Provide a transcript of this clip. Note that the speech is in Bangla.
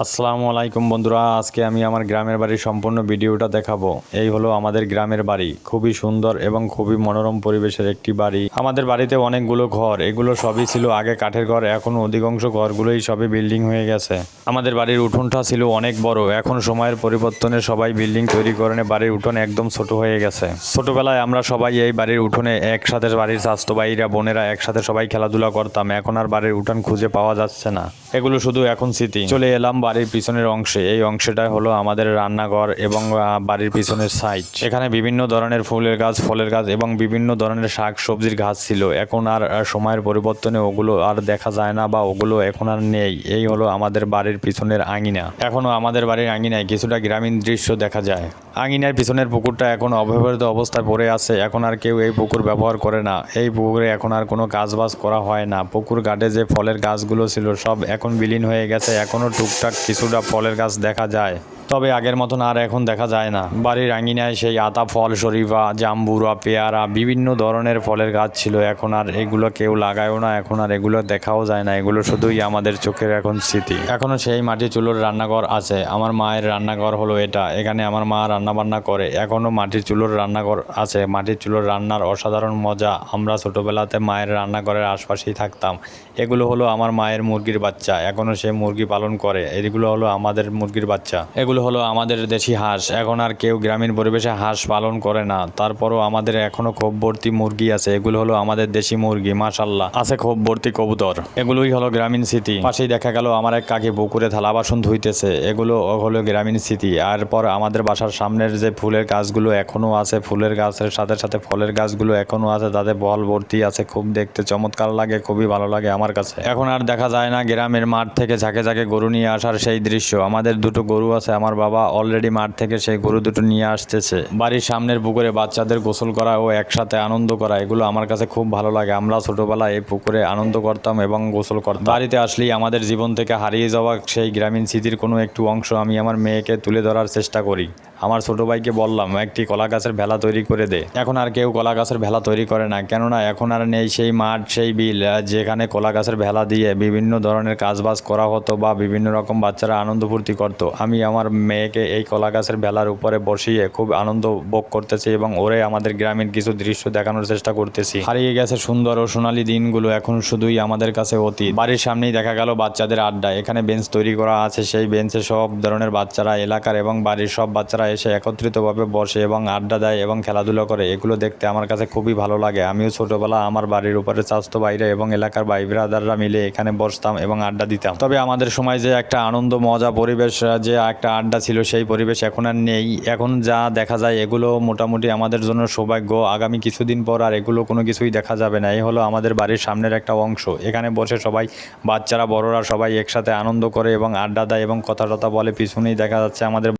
আসসালামু আলাইকুম বন্ধুরা, আজকে আমি আমার গ্রামের বাড়ির সম্পূর্ণ ভিডিওটা দেখাবো। এই হলো আমাদের গ্রামের বাড়ি। খুবই সুন্দর এবং খুবই মনোরম পরিবেশের একটি বাড়ি। আমাদের বাড়িতে অনেকগুলো ঘর, এগুলো সবই ছিল আগে কাঠের ঘর, এখন অধিকাংশ ঘরগুলোই সবই বিল্ডিং হয়ে গেছে। আমাদের বাড়ির উঠোনটা ছিল অনেক বড়, এখন সময়ের পরিবর্তনে সবাই বিল্ডিং তৈরি করে বাড়ির উঠোন একদম ছোট হয়ে গেছে। ছোটবেলায় আমরা সবাই এই বাড়ির উঠোনে একসাথে বাড়ির স্বাস্থ্য ভাইরা, বোনেরা একসাথে সবাই খেলাধুলা করতাম, এখন আর বাড়ির উঠোন খুঁজে পাওয়া যাচ্ছে না। এগুলো শুধু এখন স্মৃতি। চলে এলাম বাড়ির পিছনের অংশে। এই অংশটা হলো আমাদের রান্নাঘর এবং বাড়ির পিছনের সাইড এখানে বিভিন্ন ধরনের ফুলের গাছ, ফলের গাছ এবং বিভিন্ন ধরনের শাক সবজির গাছ ছিল। এখন আর সময়ের পরিবর্তনে ওগুলো আর দেখা যায় না বা ওগুলো এখন আর নেই। এই হলো আমাদের বাড়ির পিছনের আঙিনা। এখনও আমাদের বাড়ির আঙিনায় কিছুটা গ্রামীণ দৃশ্য দেখা যায়। আঙিনার পিছনের পুকুরটা এখন অব্যবহৃত অবস্থায় পড়ে আছে। এখন আর কেউ এই পুকুর ব্যবহার করে না। এই পুকুরে এখন আর কোনো কাজবাজ করা হয় না। পুকুর ঘাটে যে ফলের গাছগুলো ছিল সব এখন বিলীন হয়ে গেছে। এখনও টুকটাক কিছুটা ফলের গাছ দেখা যায়। তবে আগের মতন আর এখন দেখা যায় না। বাড়ির আঙিনায় সেই আতা, ফল, শরীফা, জাম্বুরা, পেয়ারা, বিভিন্ন ধরনের ফলের গাছ ছিল। এখন আর এগুলো কেউ লাগায়ও না, এখন আর এগুলো দেখাও যায় না। এগুলো শুধুই আমাদের চোখের এখন স্মৃতি। এখনও সেই মাটি চুলোর রান্নাঘর আছে। আমার মায়ের রান্নাঘর হলো এটা। এখানে আমার মা রান্না বান্না করে। এখনও মাটির চুলোর রান্নাঘর আছে। মাটির চুলোর রান্নার অসাধারণ মজা। আমরা ছোটবেলাতে মায়ের রান্নাঘরের আশপাশেই থাকতাম। এগুলো হলো আমার মায়ের মুরগির বাচ্চা। এখনও সে মুরগি পালন করে। এগুলো হলো আমাদের মুরগির বাচ্চা। এগুলো হলো আমাদের দেশি হাঁস। এখন আর কেউ গ্রামীণ পরিবেশে হাঁস পালন করে না। তারপরও আমাদের এখনও খোপ ভর্তি মুরগি আছে। এগুলো হলো আমাদের দেশি মুরগি মাশাল্লাহ আছে খোপ ভর্তি কবুতর। এগুলোই হলো গ্রামীণ স্মৃতি। পাশেই দেখা গেল আমার এক কাকি পুকুরে থালা বাসন ধুইতেছে। এগুলো হলো গ্রামীণ স্মৃতি। আর পর আমাদের বাসার সামনের যে ফুলের গাছগুলো এখনও আছে, ফুলের গাছের সাথে সাথে ফলের গাছগুলো এখনও আছে। তাতে বল ভর্তি আছে। খুব দেখতে চমৎকার লাগে, খুবই ভালো লাগে আমার কাছে। এখন আর দেখা যায় না গ্রামের মাঠ থেকে ঝাঁকে ঝাঁকে গরু নিয়ে আসার সেই দৃশ্য। আমাদের দুটো গরু আছে আমার বাবা অলরেডি মাঠ থেকে সেই গরু দুটো নিয়ে আসতেছে। বাড়ির সামনের পুকুরে বাচ্চাদের গোসল করা ও একসাথে আনন্দ করা, এগুলো আমার কাছে খুব ভালো লাগে। আমরা ছোটবেলায় এই পুকুরে আনন্দ করতাম এবং গোসল করতাম। বাড়িতে আসলেই আমাদের জীবন থেকে হারিয়ে যাওয়া সেই গ্রামীণ স্মৃতির কোনো একটু অংশ আমি আমার মেয়েকে তুলে ধরার চেষ্টা করি। আমার ছোট ভাইকে বললাম, একটি কলা গাছের ভেলা তৈরি করে দে। এখন আর কেউ কলা গাছের ভেলা তৈরি করে না, কেননা এখন আর নেই সেই মাঠ, সেই বিল যেখানে কলা গাছের ভেলা দিয়ে বিভিন্ন ধরনের কাজবাজ করা হতো বা বিভিন্ন রকম বাচ্চারা আনন্দ ফুর্তি করতো। আমি আমার মেয়েকে এই কলা গাছের বেলার উপরে বসিয়ে খুব আনন্দ ভোগ করতেছি এবং ওরে আমাদের গ্রামীণ কিছু দৃশ্য দেখানোর চেষ্টা করতেছি। হারিয়ে গেছে সুন্দর ও সোনালী দিনগুলো এখন শুধুই আমাদের কাছে অতীত। বাড়ির সামনেই দেখা গেল বাচ্চাদের আড্ডা। এখানে বেঞ্চ তৈরি করা আছে। সেই বেঞ্চে সব ধরনের বাচ্চারা, এলাকার এবং বাড়ির সব বাচ্চারা এসে একত্রিতভাবে বসে এবং আড্ডা দেয় এবং খেলাধুলা করে। এগুলো দেখতে আমার কাছে খুবই ভালো লাগে। আমিও ছোটবেলা আমার বাড়ির উপরে স্বাস্থ্য বাইরে এবং এলাকার ভাই ব্রাদাররা মিলে এখানে বসতাম এবং আড্ডা দিতাম। তবে আমাদের সময় যে একটা আনন্দ, মজা, পরিবেশ, যে একটা আড্ডা ছিল, সেই পরিবেশ এখন আর নেই। এখন যা দেখা যায় এগুলো মোটামুটি আমাদের জন্য সৌভাগ্য। আগামী কিছুদিন পর আর এগুলো কোনো কিছুই দেখা যাবে না। এই হলো আমাদের বাড়ির সামনের একটা অংশ। এখানে বসে সবাই, বাচ্চারা, বড়রা সবাই একসাথে আনন্দ করে এবং আড্ডা দেয় এবং কথা টথা বলে। পিছনেই দেখা যাচ্ছে আমাদের